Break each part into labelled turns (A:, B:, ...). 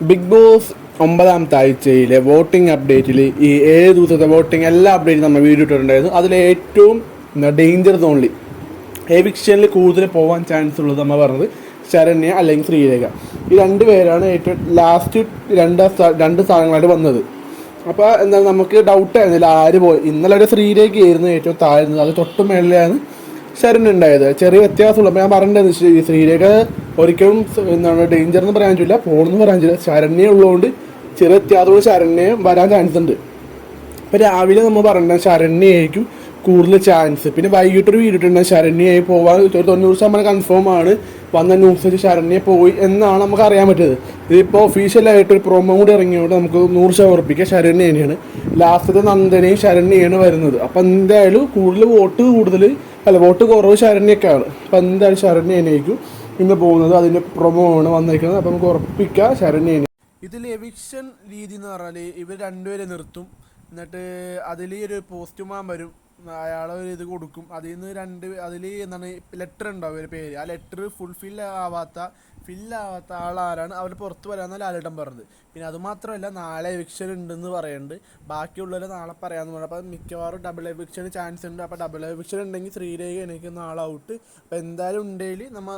A: Big boss ഒമ്പതാമത്തെ ആഴ്ചയിലെ voting അപ്ഡേറ്റിൽ ഈ ഏഴ് ദിവസത്തെ വോട്ടിംഗ് എല്ലാ അപ്ഡേറ്റും നമ്മൾ വീഡിയോ ഇട്ടിട്ടുണ്ടായിരുന്നു. അതിൽ ഏറ്റവും ഡേഞ്ചർ സോണിൽ എവിക്ഷനിൽ കൂടുതൽ പോകാൻ ചാൻസ് ഉള്ളത് നമ്മൾ പറഞ്ഞത് ശരണ്യ അല്ലെങ്കിൽ ശ്രീരേഖ. ഈ രണ്ട് പേരാണ് ഏറ്റവും ലാസ്റ്റ് രണ്ട് രണ്ട് സ്ഥാനങ്ങളായിട്ട് വന്നത്. അപ്പോൾ എന്താ നമുക്ക് ഡൗട്ട് ആയിരുന്നില്ല ആര് പോയി? ഇന്നലെ ഒരു ശ്രീരേഖയായിരുന്നു ഏറ്റവും താഴ്ന്നത്. അത് തൊട്ടും മേളിലാണ് ശരൺ ഉണ്ടായത്. ചെറിയ വ്യത്യാസമുള്ളൂ അപ്പോൾ ഞാൻ പറഞ്ഞിട്ടുണ്ടായിരുന്നു ശ്രീരേഖ ഒരിക്കലും എന്താണ് ഡേഞ്ചർ എന്ന് പറയാൻ പറ്റില്ല. പോണെന്ന് പറയാൻ പറ്റില്ല. ശരണ്യ ഉള്ളതുകൊണ്ട് ചെറിയ അത്യാവശ്യം ശരണ്യ വരാൻ ചാൻസ് ഉണ്ട്. ഇപ്പം രാവിലെ നമ്മൾ പറഞ്ഞ ശരണ്യായിരിക്കും കൂടുതൽ ചാൻസ് പിന്നെ വൈകിട്ടൊരു ഇട്ടുണ്ട് ശരണ്യായി പോവാൻ ഒരു തൊണ്ണൂറ് ശതമാനം കൺഫേം ആണ്. വന്ന ന്യൂസ് വെച്ച് ശരണ്യ പോയി എന്നാണ് നമുക്ക് അറിയാൻ പറ്റിയത് ഇതിപ്പോൾ ഒഫീഷ്യലായിട്ട് ഒരു പ്രൊമോ കൂടി ഇറങ്ങിയോണ്ട് നമുക്ക് നൂറ് ശതമാനം ഉറപ്പിക്കുക ശരണ്യ തന്നെയാണ്. ലാസ്റ്റത്തെ നന്ദനയും ശരണ്യാണ് വരുന്നത്. അപ്പം എന്തായാലും കൂടുതൽ വോട്ട് കൂടുതൽ അല്ല വോട്ട് കുറവ് ശരണ്യൊക്കെയാണ് അപ്പം എന്തായാലും ശരണ്യ ഇന്ന് പോകുന്നത് അതിന്റെ പ്രൊമോ ആണ് വന്നിരിക്കുന്നത്. അപ്പം നമുക്ക് ഉറപ്പിക്കാം ശരണ്യേനി ഇതിൽ എവിക്ഷൻ രീതി എന്ന് പറഞ്ഞാൽ ഇവർ രണ്ടുപേരെ നിർത്തും. എന്നിട്ട് അതിൽ ഒരു പോസ്റ്റ്മാൻ വരും. അയാൾ ഒരു ഇത് കൊടുക്കും. അതിൽ നിന്ന് രണ്ട് അതിൽ എന്താണ് ലെറ്റർ ഉണ്ടാവും ഒരു പേര്. ആ ലെറ്റർ ഫുൾഫിൽ ആവാത്ത ഫില്ലാവാത്ത ആളാരാണ് അവർ പുറത്ത് വരാമെന്ന് ലാലേട്ടൻ പറഞ്ഞത്. പിന്നെ അതുമാത്രമല്ല നാളെ എവിക്ഷൻ ഉണ്ടെന്ന് പറയുന്നുണ്ട് ബാക്കിയുള്ളവരെ നാളെ പറയാമെന്ന് പറഞ്ഞു അപ്പോൾ മിക്കവാറും ഡബിൾ എവിക്ഷൻ ചാൻസ് ഉണ്ട്. അപ്പോൾ ഡബിൾ എവിക്ഷൻ ഉണ്ടെങ്കിൽ ശ്രീരേഖ എനിക്ക് നാളെ ഔട്ട് അപ്പോൾ എന്തായാലും ഉണ്ടെങ്കിൽ നമ്മൾ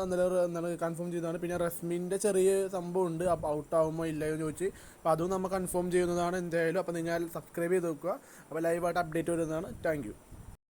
A: ഇന്നലെ കൺഫേം ചെയ്തതാണ്. പിന്നെ റസ്മിന്റെ ചെറിയ സംഭവം ഉണ്ട്. അപ്പോൾ ഔട്ടാവുമോ ഇല്ലയോ എന്ന് ചോദിച്ച്. അപ്പോൾ അതും നമ്മൾ കൺഫേം ചെയ്യുന്നതാണ് എന്തായാലും. അപ്പോൾ നിങ്ങൾ സബ്സ്ക്രൈബ് ചെയ്ത് നോക്കുക അപ്പോൾ ലൈവായിട്ട് അപ്ഡേറ്റ് വരുന്നതാണ്. താങ്ക്